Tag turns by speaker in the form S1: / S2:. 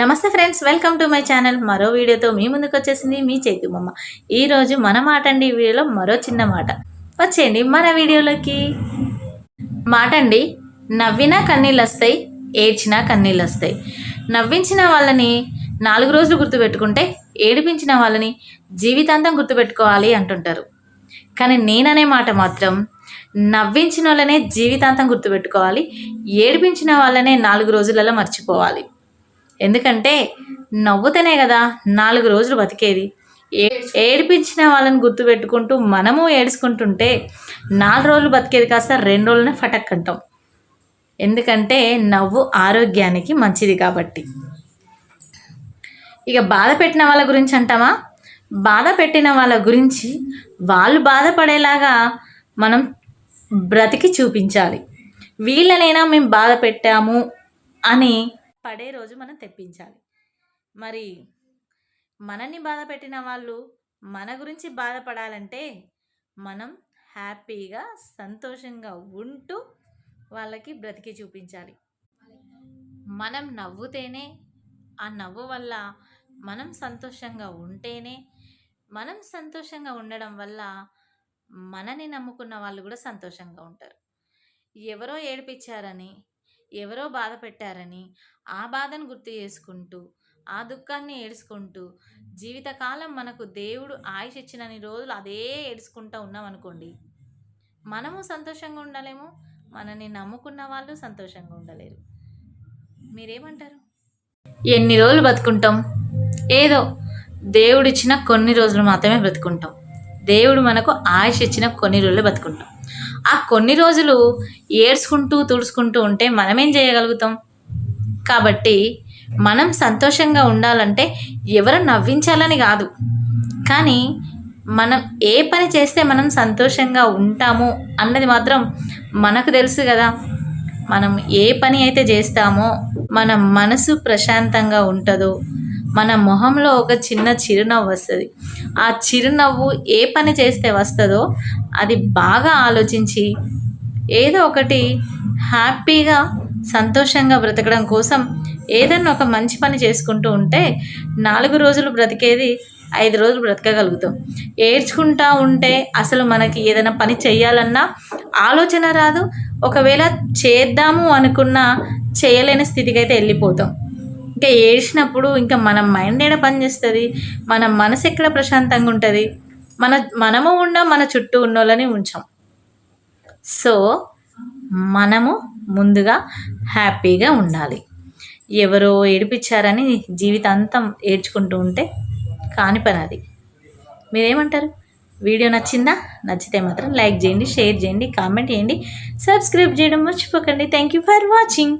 S1: నమస్తే friends welcome to my channel. మరో వీడియోతో మీ ముందుకు వచ్చేసింది మీ చేతి బొమ్మ. ఈరోజు మన మాట అండి ఈ వీడియోలో మరో చిన్న మాట. వచ్చేయండి మన వీడియోలోకి. మాట అండి నవ్వినా కన్నీళ్ళు వస్తాయి ఏడ్చినా కన్నీళ్ళు వస్తాయి నవ్వించిన వాళ్ళని నాలుగు రోజులు గుర్తుపెట్టుకుంటే ఏడిపించిన వాళ్ళని జీవితాంతం గుర్తుపెట్టుకోవాలి అంటుంటారు. కానీ నేననే మాట మాత్రం నవ్వించిన వాళ్ళనే జీవితాంతం గుర్తుపెట్టుకోవాలి ఏడిపించిన వాళ్ళనే నాలుగు రోజులలో మర్చిపోవాలి. ఎందుకంటే నవ్వుతనే కదా నాలుగు రోజులు బతికేది. ఏ ఏడిపించిన వాళ్ళని గుర్తుపెట్టుకుంటూ మనము ఏడుచుకుంటుంటే నాలుగు రోజులు బతికేది కాస్త రెండు రోజులనే ఫటక్ అంటాం. ఎందుకంటే నవ్వు ఆరోగ్యానికి మంచిది కాబట్టి. ఇక బాధ పెట్టిన వాళ్ళ గురించి అంటామా? బాధ పెట్టిన వాళ్ళ గురించి వాళ్ళు బాధపడేలాగా మనం బ్రతికి చూపించాలి. వీళ్ళనైనా మేము బాధ పెట్టాము అని పడే రోజు మనం తెప్పించాలి. మరి మనల్ని బాధ పెట్టిన వాళ్ళు మన గురించి బాధపడాలంటే మనం హ్యాపీగా సంతోషంగా ఉంటూ వాళ్ళకి బ్రతికి చూపించాలి. మనం నవ్వుతేనే ఆ నవ్వు వల్ల మనం సంతోషంగా ఉంటేనే మనం సంతోషంగా ఉండడం వల్ల మనని నమ్ముకున్న వాళ్ళు కూడా సంతోషంగా ఉంటారు. ఎవరో ఏడిపించారని ఎవరో బాధ పెట్టారని ఆ బాధను గుర్తు చేసుకుంటూ ఆ దుఃఖాన్ని ఏడుచుకుంటూ జీవితకాలం మనకు దేవుడు ఆయుష్ ఇచ్చినన్ని రోజులు అదే ఏడుచుకుంటూ ఉన్నాం అనుకోండి మనము సంతోషంగా ఉండలేము మనని నమ్ముకున్న వాళ్ళు సంతోషంగా ఉండలేరు. మీరేమంటారు? ఎన్ని రోజులు బతుకుంటాం? ఏదో దేవుడిచ్చిన కొన్ని రోజులు మాత్రమే బ్రతుకుంటాం దేవుడు మనకు ఆయుష్ ఇచ్చిన కొన్ని రోజులు బతుకుంటాం. ఆ కొన్ని రోజులు ఏడ్చుకుంటూ తుడుచుకుంటూ ఉంటే మనమేం చేయగలుగుతాం? కాబట్టి మనం సంతోషంగా ఉండాలంటే ఎవరు నవ్వించాలని కాదు. కానీ మనం ఏ పని చేస్తే మనం సంతోషంగా ఉంటాము అన్నది మాత్రం మనకు తెలుసు కదా. మనం ఏ పని అయితే చేస్తామో మన మనసు ప్రశాంతంగా ఉంటుందో మన మొహంలో ఒక చిన్న చిరునవ్వు వస్తుంది. ఆ చిరునవ్వు ఏ పని చేస్తే వస్తుందో అది బాగా ఆలోచించి ఏదో ఒకటి హ్యాపీగా సంతోషంగా బ్రతకడం కోసం ఏదన్నా ఒక మంచి పని చేసుకుంటూ ఉంటే నాలుగు రోజులు బ్రతికేది ఐదు రోజులు బ్రతకగలుగుతాం. ఏడ్చుకుంటా ఉంటే అసలు మనకి ఏదైనా పని చేయాలన్నా ఆలోచన రాదు. ఒకవేళ చేద్దాము అనుకున్న చేయలేని స్థితికి అయితే వెళ్ళిపోతాం. ఇంకా ఏడ్చినప్పుడు ఇంకా మన మైండ్ ఏడ పనిచేస్తుంది మన మనసు ఎక్కడ ప్రశాంతంగా ఉంటుంది? మన మనము ఉన్న మన చుట్టూ ఉన్న వాళ్ళని ఉంచాం. సో మనము ముందుగా హ్యాపీగా ఉండాలి. ఎవరో ఏడిపించారని జీవితాంతం ఏడ్చుకుంటూ ఉంటే కాని పని అది. మీరేమంటారు? వీడియో నచ్చిందా? నచ్చితే మాత్రం లైక్ చేయండి షేర్ చేయండి కామెంట్ చేయండి సబ్స్క్రైబ్ చేయడం మర్చిపోకండి. Thank you for watching.